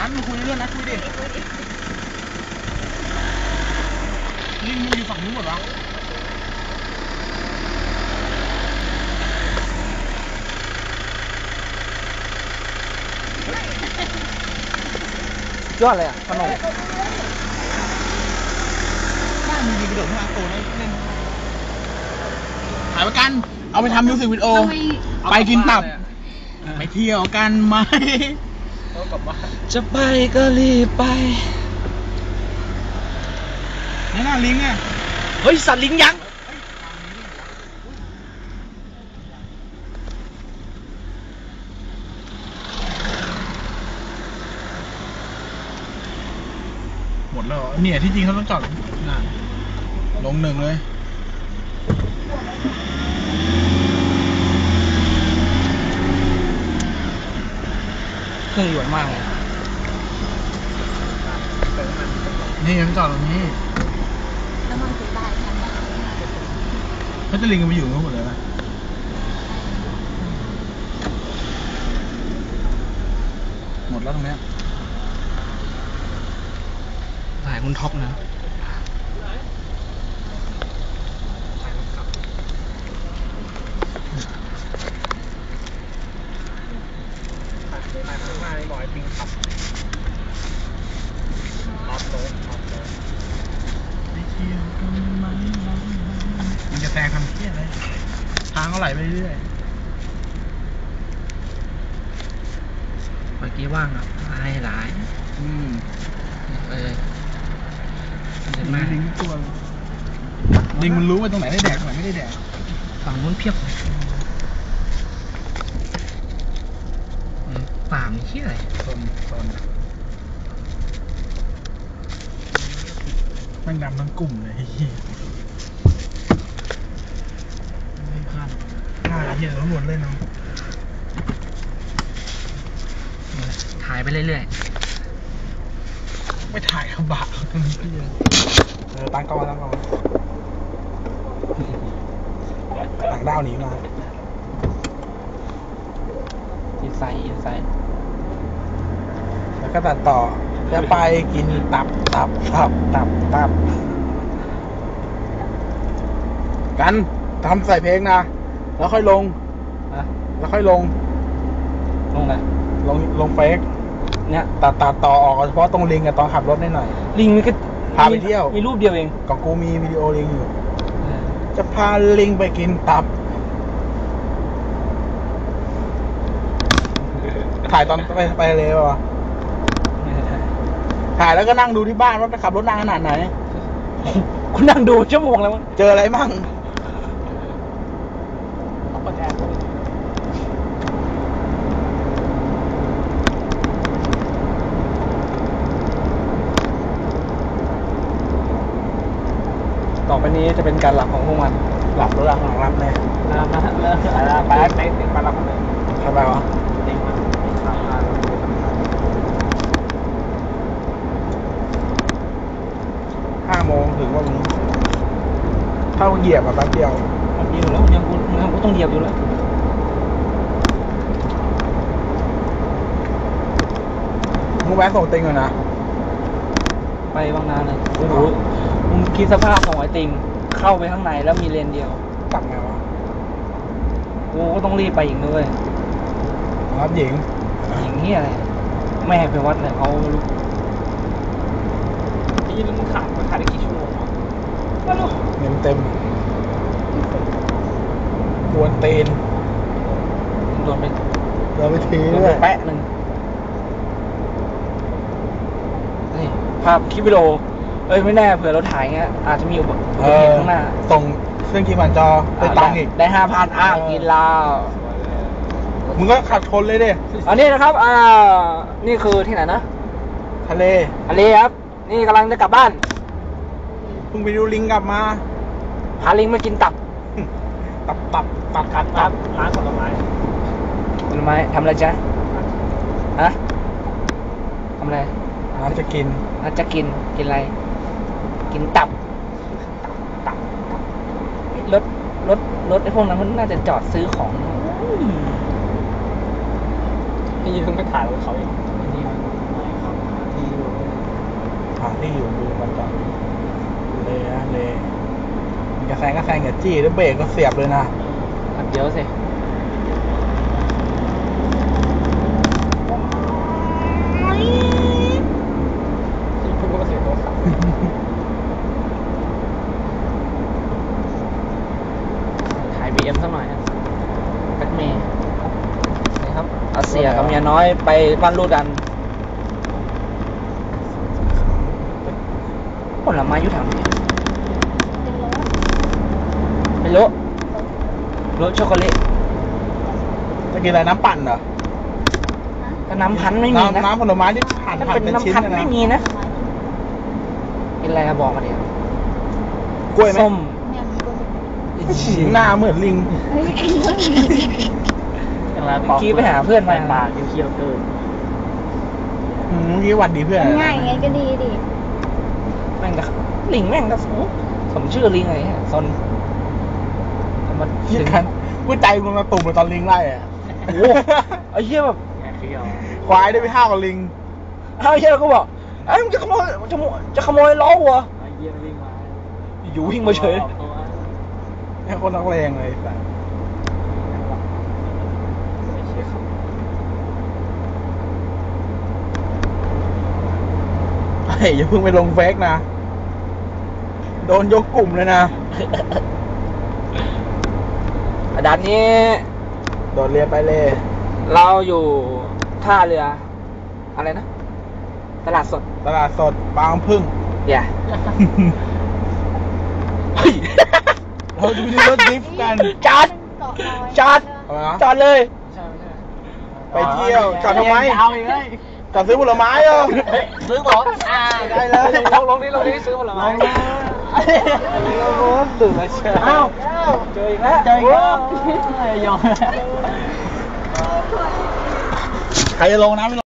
นัดมึงคุยเรื่องนัดคุยดิลิงมึงอยู่ฝั่งนู้นหมดวะยอดเลยอะขนมบ้านมึงมีกระโดดมาโตแล้วเล่นถ่ายประกัน เอาไปทำมิวสิกวิดีโอ ไปกินตับ ไปเที่ยวกันไหม จะไปก็รีบไปนั่นน่ะลิงอะเฮ้ยสัตว์ลิงยักษ์หมดแล้วเหรอเนี่ยที่จริงเขาต้องจอดน่ะลงหนึ่งเลย เครื่องยนต์มากเลยนี่ยังจอดตรงนี้แล้วมันถึงได้ทันไหมเขาจะลิงกันไปอยู่กันหมดเลยนะหมดแล้วตรงเนี้ยถ่ายคุณท็อปนะ ไปเที่ยวกันไหมมันจะแซ งทำเที่ยอะไรทางเขาไหลไปเรื่อยเมื่อกี้ว่างอะหลายหลายอืมเออเดินลิมางลิงตัวลิงมันรู้ว่าตรงไหนได้แดกตรงไหนไม่ได้แดกฝั่งนู้นเพียบเลยอืมป่ามันเชี่ยอะไรโซนโซนมันดำทั้งกลุ่มเลยไอ้เหี้ยไม่พลาด พลาดไอ้เหี้ยตำรวจเลยเนาะถ่ายไปเรื่อยไม่ถ่ายกระบะตรงนี้เหี้ยเออตั้งกล้องตั้งกล้องต่างด้าวหนีมาๆอินไซด์อินไซด์แล้วก็ตัดต่อ จะไปกินตับตับตับตับตับ กันทำใส่เพลงนะ แล้วค่อยลง นะแล้วค่อยลงลงไหนลงลงเฟกเนี่ยตัดตัดต่อออกเฉพาะตรงลิงกับตอนขับรถนิดหน่อย ลิงมันก็พาไปเที่ยว มีรูปเดียวเองของกูมีวิดีโอลิงอยู่ จะพาลิงไปกินตับ ถ่ายตอนไปไปเลยป่ะวะถ่ายแล้วก็นั่งดูที่บ้านว่าจะขับรถนานขนาดไหน คุณนั่งดูชั่วโมงแล้วมั้ง เจออะไรมั่ง ต่อไปนี้จะเป็นการหลับของพวกมัน หลับรถหลังหลังรับแน่นะนะเลิกไปไปไปไปหลับคนเลยทำไมวะจริงมันขับมาห้าโมงถึงว่ามึงถ้ามึงเหยียบอะแป๊บเดียวมันอยู่แล้วยังกูยังกู ต้องเหยียบอยู่แล้วมึงแวะส่งติงก่อนนะ ไปบางนาเลยโอ้โหมึงคิดสภาพของไอ้ติง เข้าไปข้างในแล้วมีเลนเดียวกลับไงวะกูก็ต้องรีบไปอีกด้วยรับหญิงอย่างนี้อะไรแม่ไปวัดเลยเขาลูกนี่มึงขาดมันขาดได้กี่ชั่วโมงวะเงินเต็ม กวนตีนโดนไปเดินไปทีโดนด้ไปวยแปะหนึ่งนี่ภาพคลิปวิดีโอ เอ้ยไม่แน่เผื่อเราถ่ายเงี้ยอาจจะมีอุบัติเอเหอตุข้างหน้าส่งเครื่องกินผ่านจอได้ตังค์อีก ได้ห้าพันอ้าวกินเหล้ามึงก็ขัดทนเลยดิอันนี้นะครับ อ่า นี่คือที่ไหนนะทะเลทะเลครับ นี่กำลังจะกลับบ้านเพิ่งไปดูลิงกลับมาพาลิงมากินตับ ตับตับตับขาดร้านร้านผลไม้ผลไม้ทำอะไรจ๊ะฮะทำอะไรน้ำจะกินอาจจะกินกินอะไร กินตับตับรถรถรถไอ้พวกนั้นมันน่าจะจอดซื้อของอืมนี่ยังไม่ถ่ายรถเขาอีกนี่นี่อยู่ดูมันก่อนเลยนะเลยมัน จะแซงก็แซงอย่าจี้แล้วเบรกก็เสียบเลยนะขับเยอะสิถ่ายบีเอ็มสักหน่อยนะแบ็คเมย์นี่ครับอาเซียกับเมียน้อยไปบ้านรูดกันผลไม้อยู่แถวไหน ไม่รู้รสช็อกโกแลตจะกินอะไรน้ำปั่นเหรอก็น้ำพันธุ์ไม่มีนะน้ำน้ำผลไม้ที่หั่นถ้าหั่นเป็นเป็นชิ้นน้ำพันธุ์นะไม่มีนะ กินอะไรอะบอกมาเดี๋ยวกล้วยไหมส้มเนี่ยมีคนเป็นหน้าเหมือนลิงเฮ้ยกินแล้วกินเมื่อกี้ไปหาเพื่อนมาปากเคี้ยวๆเกินอืมเมื่อกี้หวัดดีเพื่อนง่ายไงก็ดีดิแม่งก็ลิงแม่งก็สมสมชื่อลิงอะไรฮะซนแต่ มันคิดกันว่าใจมึงมาตุ่มเหมือนตอนลิงไล่อะโอ้โหไอ้เหี้ยแบบแง่เคี้ยวควายได้ไปห้าวกับลิงไอ้เหี้ยก็บอกไอ้ยมึงจะขโมยจะขโมยจะขโมยล้อวัวไอ้เยี่ยมวิ่งมาอยู่วิ่งมาเฉยออกตัวแค่คนนักเลงเลยไอ้สัสไอ้เชี่ยครับเฮ้ยอย่าเพิ่งไปลงเฟกนะ โดนยกกลุ่มเลยนะ ด่านนี้ โดนเรียนไปเลย เราอยู่ท่าเรือ อะไรนะ ตลาดสด ตลาดสดบางพึ่งเดี๋ยวเฮ้ยเราจะไปดูรถดริฟต์กัน จอดเกาะลอยจอดอะไรนะจอดเลยไม่ใช่ไม่ใช่ไปเที่ยวจอดทำไมเอาอีกเลยจอดซื้อผลไม้เหรอซื้อเหรออ่าได้เลยลงลงนี่ลงนี่ซื้อผลไม้ ลงตื่นแล้วเชียวอ้าวเจออีกแล้วเจออีกแล้วยอมใครจะลงน้ำ